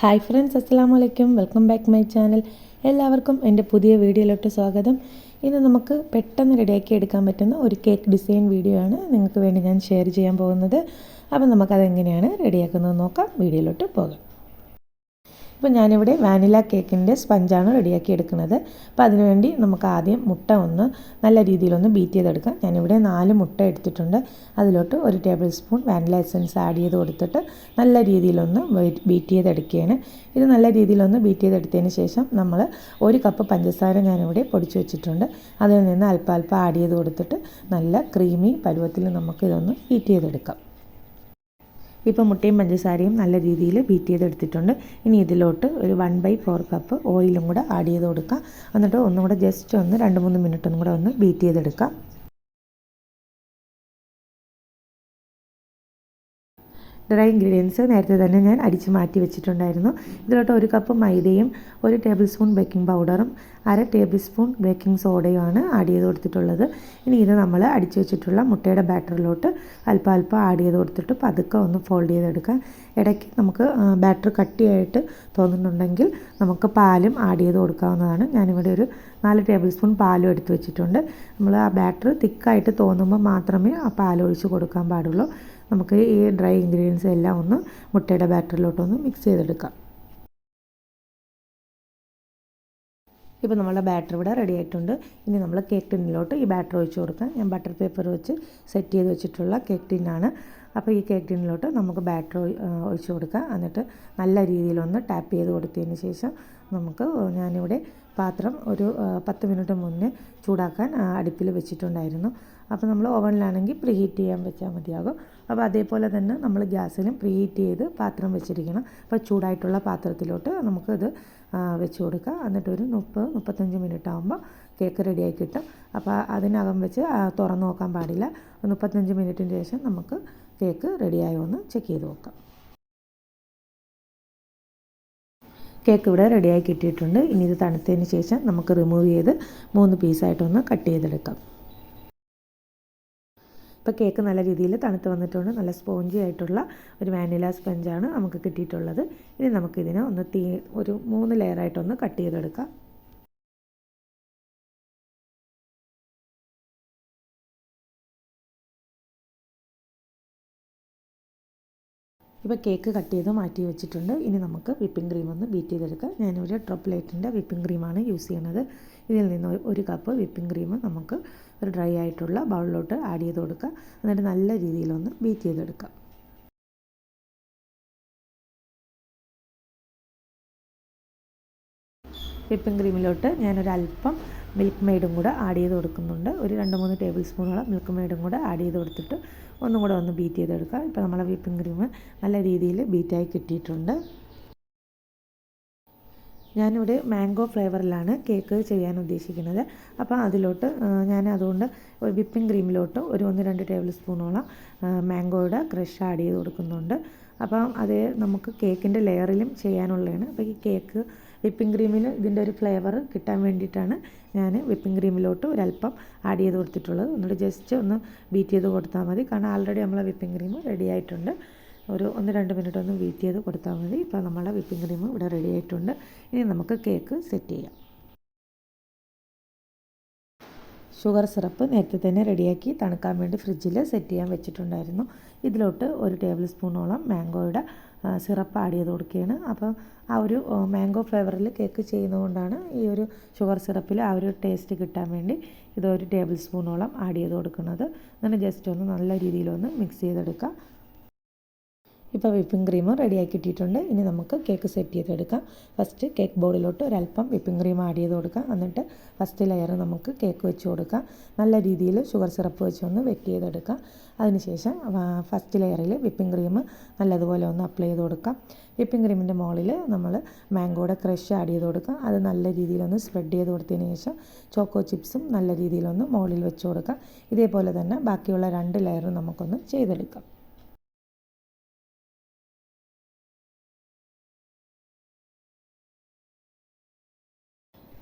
Hi friends അസ്സാം വലൈക്കും welcome back my channel എല്ലാവർക്കും എന്റെ പുതിയ വീഡിയോയിലോട്ട് സ്വാഗതം. ഇന്ന് നമുക്ക് പെട്ടെന്ന് റെഡിയാക്കി എടുക്കാൻ പറ്റുന്ന ഒരു കേക്ക് ഡിസൈൻ വീഡിയോ ആണ് നിങ്ങൾക്ക് വേണ്ടി ഞാൻ ഷെയർ ചെയ്യാൻ പോകുന്നത്. അപ്പോൾ നമുക്കതെങ്ങനെയാണ് റെഡിയാക്കുന്നത് നോക്കാം. വീഡിയോയിലോട്ട് പോകാം. ഇപ്പോൾ ഞാനിവിടെ വാനില കേക്കിന്റെ സ്പഞ്ചാണ് റെഡിയാക്കി എടുക്കുന്നത്. അപ്പോൾ അതിനുവേണ്ടി നമുക്ക് ആദ്യം മുട്ട ഒന്ന് നല്ല രീതിയിലൊന്ന് ബീറ്റ് ചെയ്തെടുക്കാം. ഞാനിവിടെ നാല് മുട്ട എടുത്തിട്ടുണ്ട്. അതിലോട്ട് ഒരു tablespoon vanilla essence add ചെയ്ത് കൊടുത്തിട്ട് നല്ല രീതിയിലൊന്ന് ബീറ്റ് ചെയ്തെടുക്കുകയാണ്. ഇത് നല്ല രീതിയിലൊന്ന് ബീറ്റ് ചെയ്തെടുത്തതിന് ശേഷം നമ്മൾ ഒരു കപ്പ് പഞ്ചസാര ഞാനിവിടെ പൊടിച്ചു വെച്ചിട്ടുണ്ട്. അതിൽ നിന്ന് അല്പം അല്പം ആഡ് ചെയ്ത് കൊടുത്തിട്ട് നല്ല ക്രീമി പരുവത്തിൽ നമുക്കിതൊന്ന് ബീറ്റ് ചെയ്തെടുക്കാം. ഇപ്പോൾ മുട്ടയും പഞ്ചസാരയും നല്ല രീതിയിൽ ബീറ്റ് ചെയ്തെടുത്തിട്ടുണ്ട്. ഇനി ഇതിലോട്ട് ഒരു വൺ ബൈ ഫോർ കപ്പ് ഓയിലും കൂടെ ആഡ് ചെയ്ത് കൊടുക്കാം. എന്നിട്ട് ഒന്നും കൂടെ ജസ്റ്റ് ഒന്ന് രണ്ട് മൂന്ന് മിനിറ്റ് കൂടെ ഒന്ന് ബീറ്റ് ചെയ്തെടുക്കാം. ഡ്രൈ ഇൻഗ്രീഡിയൻസ് നേരത്തെ തന്നെ ഞാൻ അടിച്ച് മാറ്റി വെച്ചിട്ടുണ്ടായിരുന്നു. ഇതിലോട്ട് ഒരു കപ്പ് മൈദയും ഒരു ടേബിൾ സ്പൂൺ ബേക്കിംഗ് പൗഡറും അര ടേബിൾ സ്പൂൺ ബേക്കിംഗ് സോഡയുമാണ് ആഡ് ചെയ്ത് കൊടുത്തിട്ടുള്ളത്. ഇനി ഇത് നമ്മൾ അടിച്ച് വെച്ചിട്ടുള്ള മുട്ടയുടെ ബാറ്ററിലോട്ട് അല്പം അല്പം ആഡ് ചെയ്ത് കൊടുത്തിട്ട് പതുക്കെ ഒന്ന് ഫോൾഡ് ചെയ്തെടുക്കാം. ഇടയ്ക്ക് നമുക്ക് ബാറ്റർ കട്ടിയായിട്ട് തോന്നുന്നുണ്ടെങ്കിൽ നമുക്ക് പാലും ആഡ് ചെയ്ത് കൊടുക്കാവുന്നതാണ്. ഞാനിവിടെ ഒരു നാല് ടേബിൾ സ്പൂൺ പാലും എടുത്ത് വെച്ചിട്ടുണ്ട്. നമ്മൾ ആ ബാറ്റർ തിക്കായിട്ട് തോന്നുമ്പോൾ മാത്രമേ ആ പാൽ ഒഴിച്ച് കൊടുക്കാൻ പാടുള്ളൂ. നമുക്ക് ഈ ഡ്രൈ ഇൻഗ്രീഡിയൻസ് എല്ലാം ഒന്ന് മുട്ടയുടെ ബാറ്ററിലോട്ടൊന്ന് മിക്സ് ചെയ്തെടുക്കാം. ഇപ്പോൾ നമ്മുടെ ബാറ്റർ ഇവിടെ റെഡി ആയിട്ടുണ്ട്. ഇനി നമ്മൾ കേക്ക് ടിന്നിലോട്ട് ഈ ബാറ്റർ ഒഴിച്ച് കൊടുക്കാം. ഞാൻ ബട്ടർ പേപ്പർ വെച്ച് സെറ്റ് ചെയ്ത് വെച്ചിട്ടുള്ള കേക്ക് ടിന്നാണ് അപ്പോൾ ഈ കേക്ക് ടിന്നിലോട്ട് നമുക്ക് ബാറ്റർ ഒഴിച്ച് കൊടുക്കാം. എന്നിട്ട് നല്ല രീതിയിലൊന്ന് ടാപ്പ് ചെയ്ത് കൊടുത്തതിന് ശേഷം നമുക്ക് ഞാനിവിടെ പാത്രം ഒരു പത്ത് മിനിറ്റ് മുന്നേ ചൂടാക്കാൻ അടുപ്പിൽ വെച്ചിട്ടുണ്ടായിരുന്നു. അപ്പോൾ നമ്മൾ ഓവനിലാണെങ്കിൽ പ്രീ ഹീറ്റ് ചെയ്യാൻ വെച്ചാൽ മതിയാകും. അപ്പോൾ അതേപോലെ തന്നെ നമ്മൾ ഗ്യാസിലും പ്രീ ഹീറ്റ് ചെയ്ത് പാത്രം വെച്ചിരിക്കണം. അപ്പോൾ ചൂടായിട്ടുള്ള പാത്രത്തിലോട്ട് നമുക്കത് വെച്ച് കൊടുക്കാം. എന്നിട്ട് ഒരു മുപ്പത് മുപ്പത്തഞ്ച് മിനിറ്റ് ആകുമ്പോൾ കേക്ക് റെഡിയായി കിട്ടും. അപ്പോൾ അതിനകം വെച്ച് തുറന്നു നോക്കാൻ പാടില്ല. മുപ്പത്തഞ്ച് മിനിറ്റിന് ശേഷം നമുക്ക് കേക്ക് റെഡിയായോ എന്ന് ചെക്ക് ചെയ്ത് നോക്കാം. കേക്ക് ഇവിടെ റെഡിയായി കിട്ടിയിട്ടുണ്ട്. ഇനി ഇത് തണുത്തതിന് ശേഷം നമുക്ക് റിമൂവ് ചെയ്ത് മൂന്ന് പീസായിട്ടൊന്ന് കട്ട് ചെയ്തെടുക്കാം. ഇപ്പോൾ കേക്ക് നല്ല രീതിയിൽ തണുത്ത് വന്നിട്ടുണ്ട്. നല്ല സ്പോഞ്ചി ആയിട്ടുള്ള ഒരു വാനില സ്പഞ്ചാണ് നമുക്ക് കിട്ടിയിട്ടുള്ളത്. ഇനി നമുക്കിതിനെ ഒന്ന് തീ ഒരു മൂന്ന് ലെയറായിട്ടൊന്ന് കട്ട് ചെയ്തെടുക്കാം. ഇപ്പോൾ കേക്ക് കട്ട് ചെയ്ത് മാറ്റി വെച്ചിട്ടുണ്ട്. ഇനി നമുക്ക് വിപ്പിംഗ് ക്രീം ഒന്ന് ബീറ്റ് ചെയ്തെടുക്കാം. ഞാനൊരു ഡ്രോപ്പ് ലൈറ്റിന്റെ വിപ്പിംഗ് ക്രീമാണ് യൂസ് ചെയ്യുന്നത് ഇതിൽ നിന്ന് ഒരു കപ്പ് വിപ്പിംഗ് ക്രീം നമുക്ക് ഒരു ഡ്രൈ ആയിട്ടുള്ള ബൗളിലോട്ട് ആഡ് ചെയ്ത് കൊടുക്കുക എന്നിട്ട് നല്ല രീതിയിലൊന്ന് ബീറ്റ് ചെയ്തെടുക്കുക വിപ്പിംഗ് ക്രീമിലോട്ട് ഞാനൊരല്പം മിൽക്ക് മെയ്ഡും കൂടെ ആഡ് ചെയ്ത് കൊടുക്കുന്നുണ്ട്. ഒരു രണ്ട് മൂന്ന് ടേബിൾ സ്പൂണോളം മിൽക്ക് മെയ്ഡും കൂടെ ആഡ് ചെയ്ത് കൊടുത്തിട്ട് ഒന്നും കൂടെ ഒന്ന് ബീറ്റ് ചെയ്തെടുക്കുക ഇപ്പോൾ നമ്മളെ വിപ്പിംഗ് ക്രീം നല്ല രീതിയിൽ ബീറ്റായി കിട്ടിയിട്ടുണ്ട്. ഞാനിവിടെ മാംഗോ ഫ്ലേവറിലാണ് കേക്ക് ചെയ്യാൻ ഉദ്ദേശിക്കുന്നത്. അപ്പോൾ അതിലോട്ട് ഞാൻ അതുകൊണ്ട് വിപ്പിംഗ് ക്രീമിലോട്ട് ഒരു ഒന്ന് രണ്ട് ടേബിൾ സ്പൂണോളം മാംഗോയുടെ ക്രഷ് ആഡ് ചെയ്ത് കൊടുക്കുന്നുണ്ട്. അപ്പം അത് നമുക്ക് കേക്കിന്റെ ലെയറിലും ചെയ്യാനുള്ളതാണ്. അപ്പോൾ ഈ കേക്ക് വിപ്പിംഗ് ക്രീമിൽ ഇതിന്റെ ഒരു ഫ്ലേവർ കിട്ടാൻ വേണ്ടിയിട്ടാണ് ഞാൻ വിപ്പിംഗ് ക്രീമിലോട്ട് ഒരല്പം ആഡ് ചെയ്ത് കൊടുത്തിട്ടുള്ളത്. എന്നിട്ട് ജസ്റ്റ് ഒന്ന് ബീറ്റ് ചെയ്ത് കൊടുത്താൽ മതി. കാരണം ആൾറെഡി നമ്മളെ വിപ്പിംഗ് ക്രീം റെഡി ആയിട്ടുണ്ട്. ഒരു ഒന്ന് രണ്ട് മിനിറ്റ് ഒന്ന് ബീറ്റ് ചെയ്ത് കൊടുത്താൽ മതി. ഇപ്പോൾ നമ്മുടെ വിപ്പിംഗ് ക്രീം ഇവിടെ റെഡി ആയിട്ടുണ്ട്. ഇനി നമുക്ക് കേക്ക് സെറ്റ് ചെയ്യാം. ഷുഗർ സിറപ്പ് നേരത്തെ തന്നെ റെഡിയാക്കി തണുക്കാൻ വേണ്ടി ഫ്രിഡ്ജിൽ സെറ്റ് ചെയ്യാൻ വെച്ചിട്ടുണ്ടായിരുന്നു. ഇതിലോട്ട് ഒരു ടേബിൾ സ്പൂണോളം മാംഗോയുടെ സിറപ്പ് ആഡ് ചെയ്ത് കൊടുക്കുകയാണ്. അപ്പോൾ ആ ഒരു മാംഗോ ഫ്ലേവറിൽ കേക്ക് ചെയ്യുന്നതുകൊണ്ടാണ് ഈ ഒരു ഷുഗർ സിറപ്പിൽ ആ ഒരു ടേസ്റ്റ് കിട്ടാൻ വേണ്ടി ഇതൊരു ടേബിൾ സ്പൂണോളം ആഡ് ചെയ്ത് കൊടുക്കുന്നത്. അങ്ങനെ ജസ്റ്റ് ഒന്ന് നല്ല രീതിയിലൊന്ന് മിക്സ് ചെയ്തെടുക്കാം. ഇപ്പോൾ വിപ്പിംഗ് ക്രീം റെഡിയാക്കി കിട്ടിയിട്ടുണ്ട് ഇനി നമുക്ക് കേക്ക് സെറ്റ് ചെയ്തെടുക്കാം. ഫസ്റ്റ് കേക്ക് ബോർഡിലോട്ട് ഒരല്പം വിപ്പിംഗ് ക്രീം ആഡ് ചെയ്ത് കൊടുക്കാം. എന്നിട്ട് ഫസ്റ്റ് ലെയർ നമുക്ക് കേക്ക് വെച്ച് കൊടുക്കാം. നല്ല രീതിയിൽ ഷുഗർ സിറപ്പ് വെച്ചൊന്ന് വെറ്റ് ചെയ്തെടുക്കാം. അതിനുശേഷം ഫസ്റ്റ് ലെയറിൽ വിപ്പിംഗ് ക്രീം നല്ലതുപോലെ ഒന്ന് അപ്ലൈ ചെയ്ത് കൊടുക്കാം. വിപ്പിംഗ് ക്രീമിന്റെ മുകളിൽ നമ്മൾ മാംഗോയുടെ ക്രഷ് ആഡ് ചെയ്ത് കൊടുക്കുക അത് നല്ല രീതിയിലൊന്ന് സ്പ്രെഡ് ചെയ്ത് കൊടുത്തതിന് ശേഷം ചോക്കോ ചിപ്സും നല്ല രീതിയിലൊന്ന് മുകളിൽ വെച്ച് കൊടുക്കാം. ഇതേപോലെ തന്നെ ബാക്കിയുള്ള രണ്ട് ലെയറും നമുക്കൊന്ന് ചെയ്തെടുക്കാം.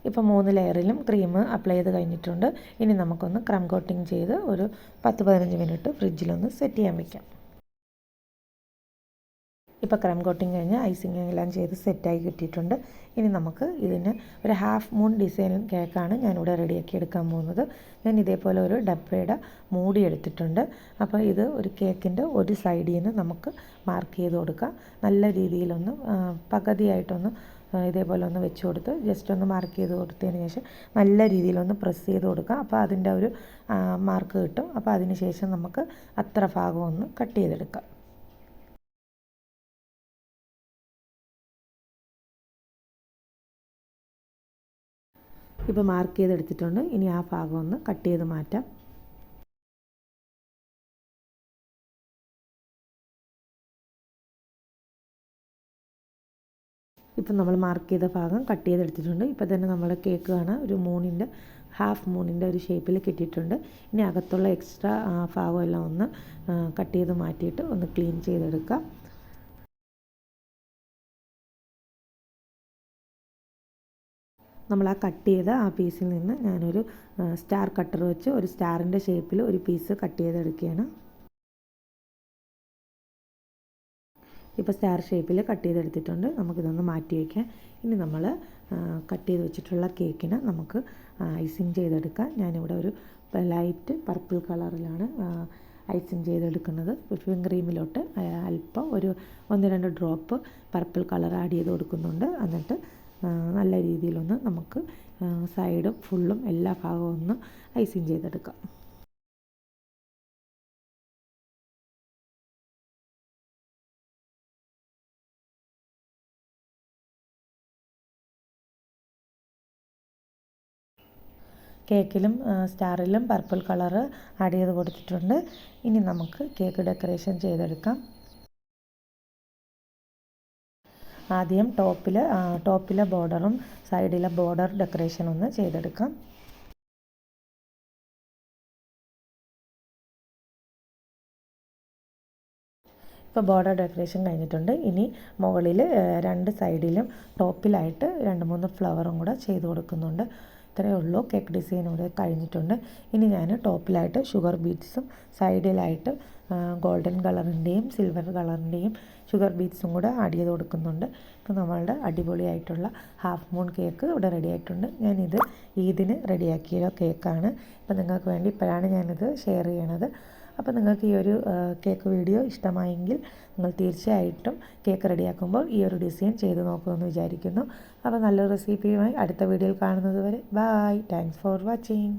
ഇപ്പോൾ മൂന്ന് ലെയറിലും ക്രീം അപ്ലൈ ചെയ്ത് കഴിഞ്ഞിട്ടുണ്ട്. ഇനി നമുക്കൊന്ന് ക്രം കോട്ടിങ് ചെയ്ത് ഒരു പത്ത് പതിനഞ്ച് മിനിറ്റ് ഫ്രിഡ്ജിലൊന്ന് സെറ്റ് ചെയ്യാൻ വയ്ക്കാം ഇപ്പോൾ ക്രം കോട്ടിങ് കഴിഞ്ഞ് ഐസിങ് എല്ലാം ചെയ്ത് സെറ്റായി കിട്ടിയിട്ടുണ്ട്. ഇനി നമുക്ക് ഇതിന് ഒരു ഹാഫ് മൂൺ ഡിസൈൻ കേക്കാണ് ഞാനിവിടെ റെഡിയാക്കി എടുക്കാൻ പോകുന്നത്. ഞാൻ ഇതേപോലെ ഒരു ഡബയുടെ മൂടി എടുത്തിട്ടുണ്ട്. അപ്പോൾ ഇത് ഒരു കേക്കിന്റെ ഒരു സൈഡിൽ നിന്ന് നമുക്ക് മാർക്ക് ചെയ്ത് കൊടുക്കാം. നല്ല രീതിയിലൊന്ന് പകുതിയായിട്ടൊന്ന് ഇതേപോലെ ഒന്ന് വെച്ച് കൊടുത്ത് ജസ്റ്റ് ഒന്ന് മാർക്ക് ചെയ്ത് കൊടുത്തതിന് ശേഷം നല്ല രീതിയിലൊന്ന് പ്രസ് ചെയ്ത് കൊടുക്കുക. അപ്പോൾ അതിന്റെ ഒരു മാർക്ക് കിട്ടും. അപ്പോൾ അതിന് ശേഷം നമുക്ക് അത്ര ഭാഗം ഒന്ന് കട്ട് ചെയ്തെടുക്കാം. ഇപ്പോൾ മാർക്ക് ചെയ്തെടുത്തിട്ടുണ്ട്. ഇനി ആ ഭാഗം ഒന്ന് കട്ട് ചെയ്ത് മാറ്റാം. ഇപ്പം നമ്മൾ മാർക്ക് ചെയ്ത ഭാഗം കട്ട് ചെയ്തെടുത്തിട്ടുണ്ട് ഇപ്പോൾ തന്നെ നമ്മൾ കേക്ക് കാണാം ഒരു മൂണിന്റെ ഹാഫ് മൂണിന്റെ ഒരു ഷേപ്പിൽ കിട്ടിയിട്ടുണ്ട്. ഇനി അകത്തുള്ള എക്സ്ട്രാ ഭാഗം എല്ലാം ഒന്ന് കട്ട് ചെയ്ത് മാറ്റിയിട്ട് ഒന്ന് ക്ലീൻ ചെയ്തെടുക്കാം. നമ്മൾ ആ കട്ട് ചെയ്ത ആ പീസിൽ നിന്ന് ഞാനൊരു സ്റ്റാർ കട്ടർ വെച്ച് ഒരു സ്റ്റാറിന്റെ ഷേപ്പിൽ ഒരു പീസ് കട്ട് ചെയ്തെടുക്കുകയാണ്. ഇപ്പോൾ സ്റ്റാർ ഷേപ്പിൽ കട്ട് ചെയ്തെടുത്തിട്ടുണ്ട്. നമുക്കിതൊന്ന് മാറ്റി വയ്ക്കാം ഇനി നമ്മൾ കട്ട് ചെയ്ത് വെച്ചിട്ടുള്ള കേക്കിന് നമുക്ക് ഐസിങ് ചെയ്തെടുക്കാം. ഞാനിവിടെ ഒരു ലൈറ്റ് പർപ്പിൾ കളറിലാണ് ഐസിങ് ചെയ്തെടുക്കുന്നത്. വിപ്പിംഗ് ക്രീമിലോട്ട് അല്പം ഒരു ഒന്ന് രണ്ട് ഡ്രോപ്പ് പർപ്പിൾ കളർ ആഡ് ചെയ്ത് കൊടുക്കുന്നുണ്ട്. എന്നിട്ട് നല്ല രീതിയിലൊന്ന് നമുക്ക് സൈഡും ഫുള്ളും എല്ലാ ഭാഗവും ഒന്ന് ഐസിങ് ചെയ്തെടുക്കാം. കേക്കിലും സ്റ്റാറിലും പർപ്പിൾ കളറ് ആഡ് ചെയ്ത് കൊടുത്തിട്ടുണ്ട്. ഇനി നമുക്ക് കേക്ക് ഡെക്കറേഷൻ ചെയ്തെടുക്കാം. ആദ്യം ടോപ്പിൽ ടോപ്പിലെ ബോർഡറും സൈഡിലെ ബോർഡർ ഡെക്കറേഷൻ ഒന്ന് ചെയ്തെടുക്കാം. ഇപ്പോൾ ബോർഡർ ഡെക്കറേഷൻ കഴിഞ്ഞിട്ടുണ്ട്. ഇനി മുകളിൽ രണ്ട് സൈഡിലും ടോപ്പിലായിട്ട് രണ്ട് മൂന്ന് ഫ്ലവറും കൂടെ ചെയ്ത് കൊടുക്കുന്നുണ്ട്. ഇത്രയേ ഉള്ളൂ. കേക്ക് ഡിസൈൻ ഇവിടെ കഴിഞ്ഞിട്ടുണ്ട്. ഇനി ഞാൻ ടോപ്പിലായിട്ട് ഷുഗർ ബീറ്റ്സും സൈഡിലായിട്ട് ഗോൾഡൻ കളറിന്റെയും സിൽവർ കളറിന്റെയും ഷുഗർ ബീറ്റ്സും കൂടെ ആഡ് ചെയ്ത് കൊടുക്കുന്നുണ്ട്. ഇപ്പോൾ നമ്മളുടെ അടിപൊളിയായിട്ടുള്ള ഹാഫ് മൂൺ കേക്ക് ഇവിടെ റെഡി ആയിട്ടുണ്ട്. ഞാനിത് ഈദിന് റെഡിയാക്കിയ കേക്കാണ്. ഇപ്പോൾ നിങ്ങൾക്ക് വേണ്ടി ഇപ്പോഴാണ് ഞാനിത് ഷെയർ ചെയ്യണത്. അപ്പോൾ നിങ്ങൾക്ക് ഈ ഒരു കേക്ക് വീഡിയോ ഇഷ്ടമായെങ്കിൽ നിങ്ങൾ തീർച്ചയായിട്ടും കേക്ക് റെഡിയാക്കുമ്പോൾ ഈ ഒരു ഡിസൈൻ ചെയ്ത് നോക്കുമെന്ന് വിചാരിക്കുന്നു. അപ്പോൾ നല്ലൊരു റെസിപ്പിയുമായി അടുത്ത വീഡിയോയിൽ കാണുന്നത് വരെ ബായ് താങ്ക്സ് ഫോർ വാച്ചിങ്